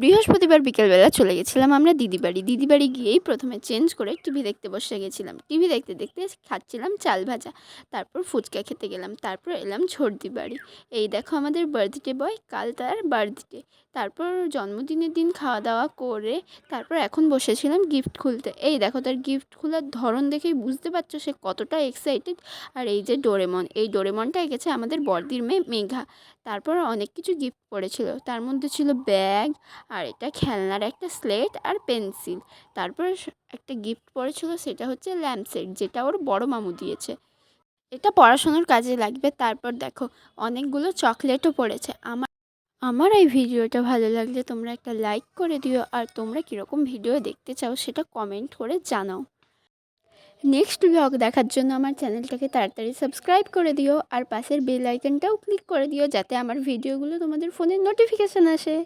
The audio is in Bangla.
বৃহস্পতিবার বিকেলবেলা চলে গেছিলাম আমরা দিদি বাড়ি দিদি বাড়ি গিয়েই প্রথমে চেঞ্জ করে টিভি দেখতে বসে গেছিলাম। টিভি দেখতে দেখতে খাচ্ছিলাম চাল ভাজা, তারপর ফুচকা খেতে গেলাম, তারপর এলাম ছোটদি বাড়ি। এই দেখো আমাদের বার্থডে বয় কাল তার বার্থডে তারপর জন্মদিনের দিন খাওয়া দাওয়া করে, তারপর এখন বসেছিলাম গিফট খুলতে। এই দেখো তার গিফট খোলার ধরন দেখেই বুঝতে পারছ সে কতটা এক্সাইটেড আর এই যে ডোরেমন এই ডোরেমনটা এঁকেছে আমাদের বড়দির মেয়ে মেঘা। তারপর অনেক কিছু গিফট করেছিল তার মধ্যে ছিল ব্যাগ আর এটা খেলনার একটা স্লেট আর পেন্সিল তারপর একটা গিফট পড়েছিল সেটা হচ্ছে ল্যাম্প সেট যেটা ওর বড় মামু দিয়েছে। এটা পড়াশোনার কাজে লাগবে। তারপর দেখো, অনেকগুলো চকলেটও পড়েছে। আমার আমার এই ভিডিওটা ভালো লাগলে তোমরা একটা লাইক করে দিও। আর তোমরা কীরকম ভিডিও দেখতে চাও সেটা কমেন্ট করে জানাও। নেক্সট ব্লগ দেখার জন্য আমার চ্যানেলটাকে তাড়াতাড়ি সাবস্ক্রাইব করে দিও আর পাশের বেল আইকনটাও ক্লিক করে দিও যাতে আমার ভিডিওগুলো তোমাদের ফোনে নোটিফিকেশান আসে।